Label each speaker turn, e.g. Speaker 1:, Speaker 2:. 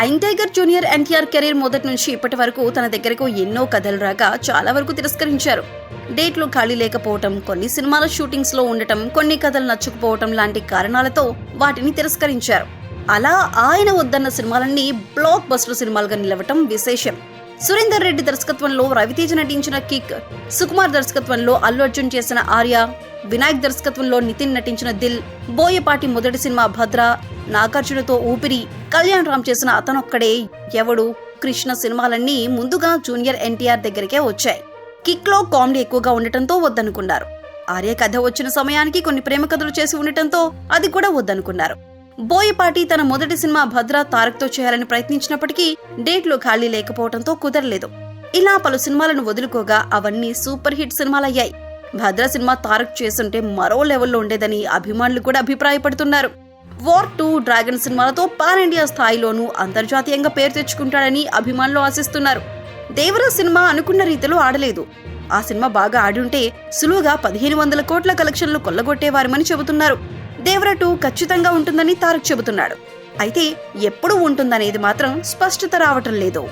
Speaker 1: ఐన్ tiger junior NTR career మొదటి నుంచి ఇప్పటి వరకు తన దగ్గరకు ఎన్నో కథలు రాగా చాలా వరకు తిరస్కరించారు. డేట్లు ఖాళీ లేకపోవటం కొన్ని సినిమాల షూటింగ్స్లో ఉండటం కొన్ని కథలు నచ్చుకుపోవటం లాంటి కారణాలతో వాటిని తిరస్కరించారు. అలా ఆయన వద్దన్న సినిమాలన్నీ బ్లాక్ బస్టర్ సినిమాలుగా నిలవటం విశేషం. సురేందర్ రెడ్డి దర్శకత్వంలో రవితేజ నటించిన కిక్ సుకుమార్ దర్శకత్వంలో అల్లు అర్జున్ చేసిన ఆర్య వినాయక్ దర్శకత్వంలో నితిన్ నటించిన దిల్ బోయపాటి మొదటి సినిమా భద్ర నాగార్జునతో ఊపిరి కళ్యాణ్ రామ్ చేసిన అతనొక్కడే ఎవడు? కృష్ణ సినిమాలన్నీ ముందుగా జూనియర్ ఎన్టీఆర్ దగ్గరికే వచ్చాయి. కిక్లో కామెడీ ఎక్కువగా ఉండటంతో వద్దనుకున్నారు. ఆర్య కథ వచ్చిన సమయానికి కొన్ని ప్రేమ కథలు చేసి ఉండటంతో అది కూడా వద్దనుకున్నారు. బోయపాటి తన మొదటి సినిమా భద్ర తారక్తో చేయాలని ప్రయత్నించినప్పటికీ డేట్లు ఖాళీ లేకపోవడంతో కుదరలేదు. ఇలా పలు సినిమాలను వదులుకోగా అవన్నీ సూపర్ హిట్ సినిమాలయ్యాయి. భద్ర సినిమా తారక్ చేస్తుంటే మరో లెవెల్లో ఉండేదని అభిమానులు కూడా అభిప్రాయపడుతున్నారు. వార్ టూ డ్రాగన్ సినిమాలతో పాన్ ఇండియా స్థాయిలోనూ అంతర్జాతీయంగా పేరు తెచ్చుకుంటాడని అభిమానులు ఆశిస్తున్నారు. దేవర సినిమా అనుకున్న రీతిలో ఆడలేదు. ఆ సినిమా బాగా ఆడుంటే సులువుగా పదిహేను వందల కోట్ల కలెక్షన్లు కొల్లగొట్టేవారమని చెబుతున్నారు. దేవర టూ ఖచ్చితంగా ఉంటుందని తారక్ చెబుతున్నాడు. అయితే ఎప్పుడు ఉంటుందనేది మాత్రం స్పష్టత రావటం లేదు.